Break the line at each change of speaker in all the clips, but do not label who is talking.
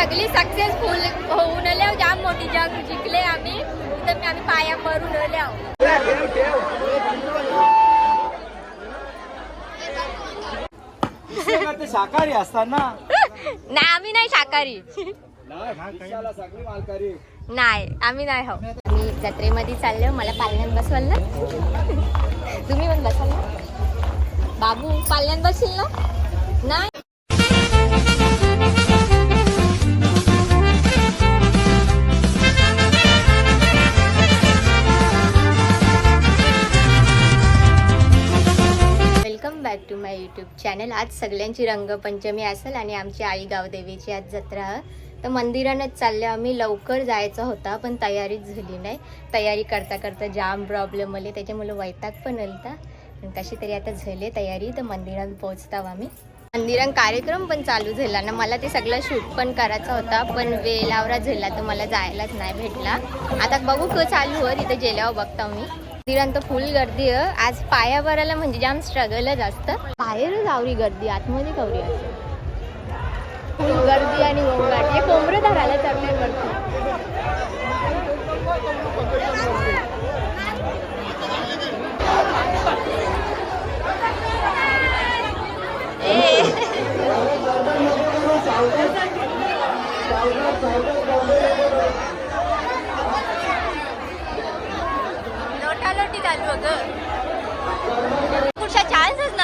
सगळी सक्सेसफुल होऊन आल्या. जाम मोठी जग जिंकले आम्ही. तर मी आम्ही पाया पडून आल्या.
शाकाहारी असतात ना
नाही आम्ही नाही शाकाहारी नाही आम्ही नाही हो. मी जत्रेमध्ये चाललो मला पालण्यात बसवाल ना? तुम्ही पण बसाल ना? बाबू पालण्यात बसशील ना? नाही? चॅनल आज सगळ्यांची रंगपंचमी असेल आणि आमची आई गावदेवीची आज जत्रा. तर मंदिरानंच चालले आम्ही. लवकर जायचं होता पण तयारीच झाली नाही. तयारी करता करता जाम प्रॉब्लेम आले. त्याच्यामुळे वैताग पण आलता. पण कशी तरी आता झाले तयारी. तर मंदिरात पोहोचताव आम्ही. मंदिरात कार्यक्रम पण चालू झाला ना. मला ते सगळं शूट पण करायचा होता पण वेळ आवरा झाला तर मला जायलाच नाही भेटला. आता बघू क चालू हो तिथे गेल्यावर बघता मी. मंदिरात फुल गर्दी आहे आज पाया भरायला म्हणजे जाम स्ट्रगलच असतं बाहेरच आवरी गर्दी आतमध्ये कवरी असते फुल गर्दी आणि गोंगाट हे कोंबडं धरायला चाललंय वरती लोटालोटी चालू ग कुठचा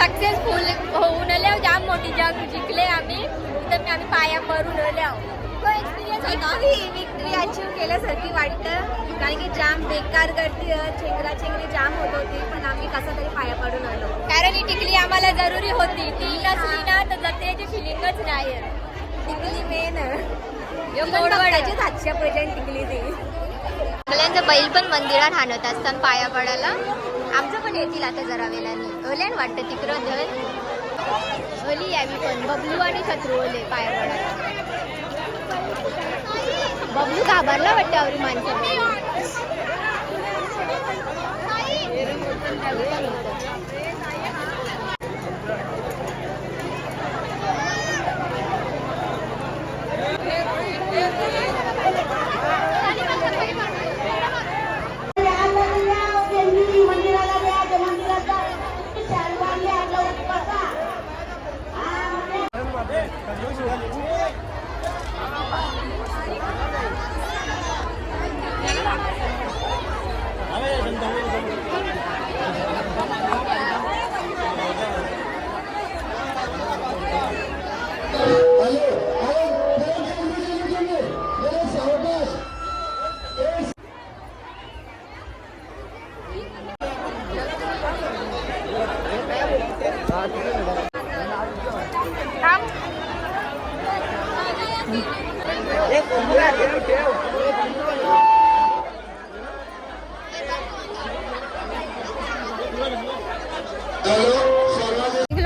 सक्सेसफुल होऊन आल्या जाम मोठी जग जिंकले आम्ही. तर मी आम्ही पाया पडून आल्या एक्सपिरियन्स होता. विक्ट्री अचीव केल्यासारखी वाटतं. कारण की जाम बेकार गर्दी चेंगरा चेंगरी जाम होत होती. पण आम्ही कसं तरी पाया पडून आलो. कारण ही टिकली आम्हाला जरुरी होती. ती नसली ना तर जत्रेची फिलिंगच नाही टिकली मेन गोडवाडाचीच हातच्या पर्यंत टिकली ती. मुलांचं बैल पण मंदिरात आणत असतात पाया पडायला आमचं पण येतील आता जरा वेळाने. ओल्यान वाटतं तिकडं धन ओली यावी पण. बबलू आणि शत्रू ओले पाया पडायला बबलू घाबरला वाटतं आवरी माणसं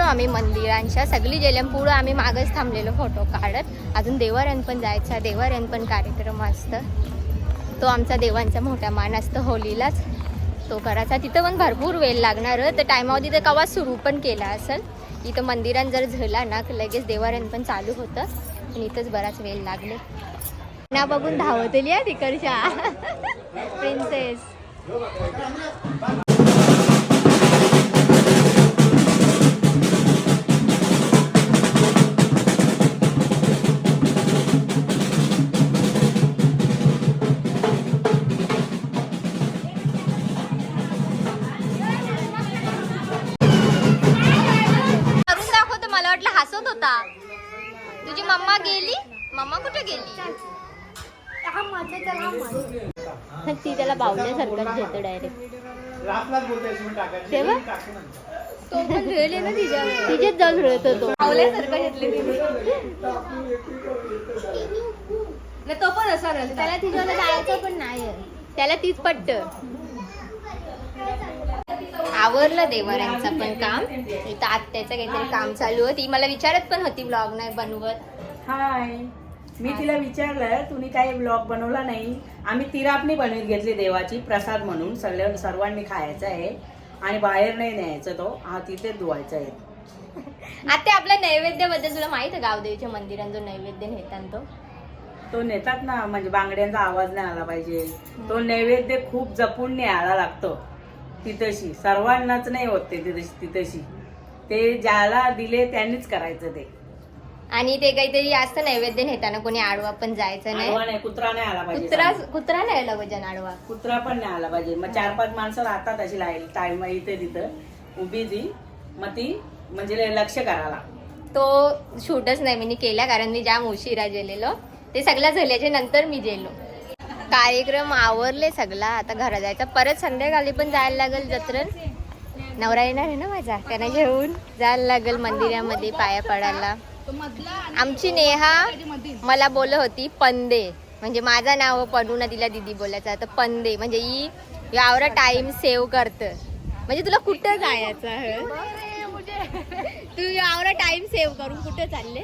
आम्ही मंदिरांच्या सगळी गेल्या पुढं आम्ही मागच थांबलेलो फोटो काढत. अजून देवारण पण जायचा देवारण पण कार्यक्रम असतं. तो आमचा देवांचा मोठा मान असतो होलीलाच. तो करायचा. तिथं पण भरपूर वेळ लागणार तर टायमावर तिथं कवा सुरू पण केला असेल. इथं मंदिरात जर झाला ना लगेच देवारण पण चालू होतं. आणि इथंच बराच वेळ लागले. ना बघून धावतली आहे तिकडच्या. प्रिन्सेस ती त्याला बावल्यासारखं घेतो डायरेक्ट तेव्हा? तो पण रेल ना तिच्या तिच्याच जाऊन रळत होतो बावल्यासारखं घेतले तिने तो पण असा त्याला तिच्याला जायचं पण नाही त्याला तीच पट्ट आवरलं देवाऱ्यांचं पण काम. इथं आत्याचं काहीतरी काम चालू आहे ती मला विचारत पण होती ब्लॉग नाही बनवत.
हाय मी तिला विचारलं तुम्ही काही ब्लॉग बनवला नाही? आम्ही तिरापणी बनवत घेतली देवाची प्रसाद म्हणून. सगळ्या सर्वांनी खायचा आहे आणि बाहेर नाही न्यायचं तो. हा तिथे धुवायचा आहे.
आता आपल्या नैवेद्याबद्दल तुला माहीत आहे गावदेवीच्या मंदिरात जो नैवेद्य नेतात तो?
तो नेतात ना म्हणजे बांगड्यांचा आवाज नाही आला पाहिजे. तो नैवेद्य खूप जपून न्यायला लागतो. तिथशी. सर्वांनाच नाही होत ते तिथशी तिथशी. ते ज्याला दिले त्यांनीच करायचं ते.
आणि ते काहीतरी असतं नैवेद्य नेताना कोणी आडवा पण जायचं नाही.
कुत्रा नाही आला पाहिजे.
कुत्रा कुत्रा नाही आला वजन आडवा.
कुत्रा पण नाही आला पाहिजे. मग चार पाच माणसं राहतात अशी लाईल टाइम इथे तिथं. उभी ती मग ती म्हणजे लक्ष करायला.
तो शूटच नाही मी केला कारण मी जाम उशिरा गेलेलो ते सगळं झाल्याच्यानंतर मी गेलो कार्यक्रम आवरले सगळा आता घरा जायचा. परत संध्याकाळी पण जायला लागेल जत्रण. नवरा येणार आहे ना माझा? त्यांना घेऊन जायला लागेल मंदिरामध्ये पाया पडायला. आमची नेहा मला बोलत होती पंदे. म्हणजे माझं नाव पडू ना तिला दिदी बोलायचं तर पंदे म्हणजे ही यावर टाइम सेव्ह करत. म्हणजे तुला कुठं जायचं तू यावर टाइम सेव्ह करून कुठे चालले?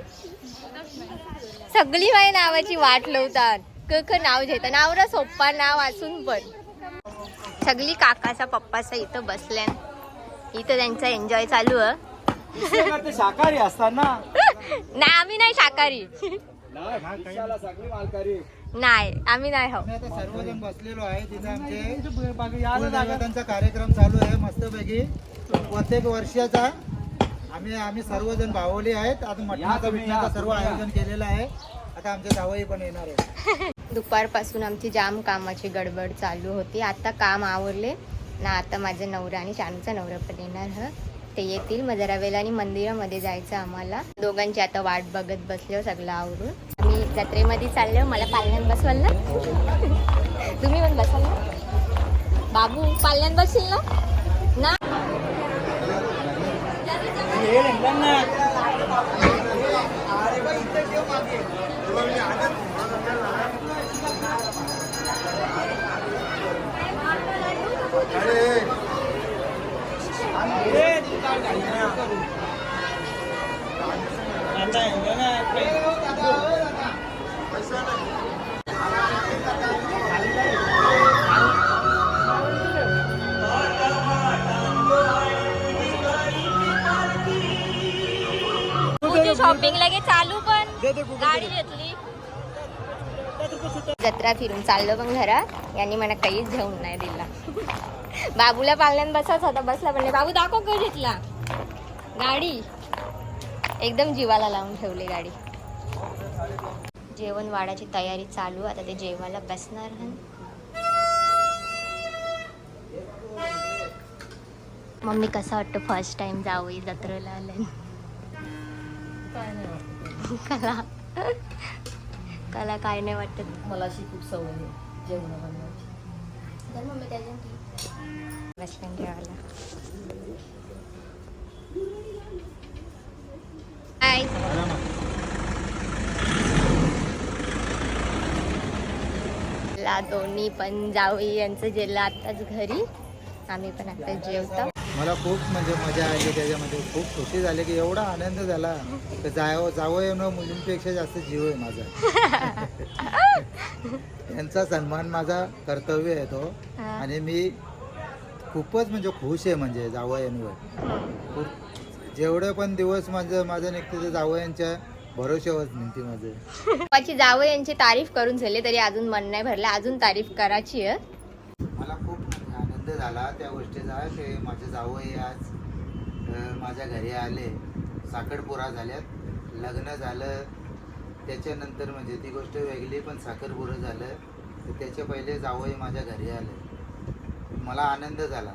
सगळी माझ्या नावाची वाट लावतात. क क नाव घेतात. नावरा सोप्पा नाव असून पण. सगळी काकाचा पप्पाचा इथं बसल्या. इथं त्यांचा एन्जॉय चालू आहे.
शाकाहारी असतात ना.
नाही आम्ही नाही शाकाहारी.
नाही
आम्ही नाही हो
सर्वजण बसलेलो आहे तिथे आमचे कार्यक्रम चालू आहे मस्तपैकी. प्रत्येक वर्षाचा आम्ही आम्ही सर्वजण भावले आहेत. आता मटणाचा बिटणाचा सर्व. आयोजन केलेलं आहे. आता आमचे जावई पण येणार आहे
दुपारपासून आमची जाम कामाची गडबड चालू होती. आता काम आवरले. ना आता माझा नवरा आणि शानूचा नवरा पण येणार ह. ते येतील. मग जरा वेळाने मंदिरामध्ये जायचं आम्हाला. दोघांची आता वाट बघत बसलो हो सगळं आवरून. मी जत्रेमध्ये चाललो हो. मला पालण्यात बसवाल ना? तुम्ही पण बसाल ना? बाबू पालण्यात बसशील ना? ना? शॉपिंग लगे चालू पण गाडी घेतली. जत्रा फिरून चाललो पण घरात. यांनी मला काहीच घेऊन नाही दिला. बाबूला पालण्यात बसाच होता बसला पण नाही. बाबू दाखव का घेतला गाडी. एकदम जीवाला लावून ठेवली गाडी. जेवण वाढायची तयारी चालू आता ते जेवायला बसणार. मम्मी कसं वाटतं फर्स्ट टाइम जावं जत्रेला आलं कला. कला काय नाही वाटत.
मला अशी खूप सवय आहे जेवण बनवायची
हाय ला दोन्ही पण जाऊ यांचं जेलं आताच घरी. आम्ही पण आता जेवतो.
मला खूप म्हणजे मजा आली त्याच्यामध्ये खूप खुशी झाली की एवढा आनंद झाला. तर जावं जावं येणं मुलींपेक्षा जास्त जीव आहे माझा. त्यांचा सन्मान माझा कर्तव्य आहे तो. आणि मी खूपच म्हणजे खुश आहे म्हणजे जावयांवर. खूप जेवढे पण दिवस माझं माझं निघते ते जावयांच्या भरोश्यावर निघते माझे.
पप्पाची जावं यांची तारीफ करून झाली तरी अजून मन नाही भरलं. अजून तारीफ करायची आहे.
मला खूप आनंद झाला त्या गोष्टीचा माझे जावई आज माझ्या घरी आले. साखरपुरा झाल्यात. लग्न झालं. त्याच्यानंतर म्हणजे ती गोष्ट वेगळी पण साखरपुरं झालं. तर त्याच्या पहिले जावई माझ्या घरी आले. मला आनंद झाला.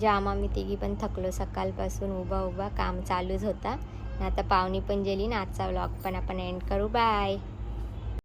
जाम आम्ही तिघी पण थकलो. सकाळपासून उभा उभा काम चालूच होता. ना आता पाहुणी पण गेली ना आजचा व्लॉग पण आपण एंड करू. बाय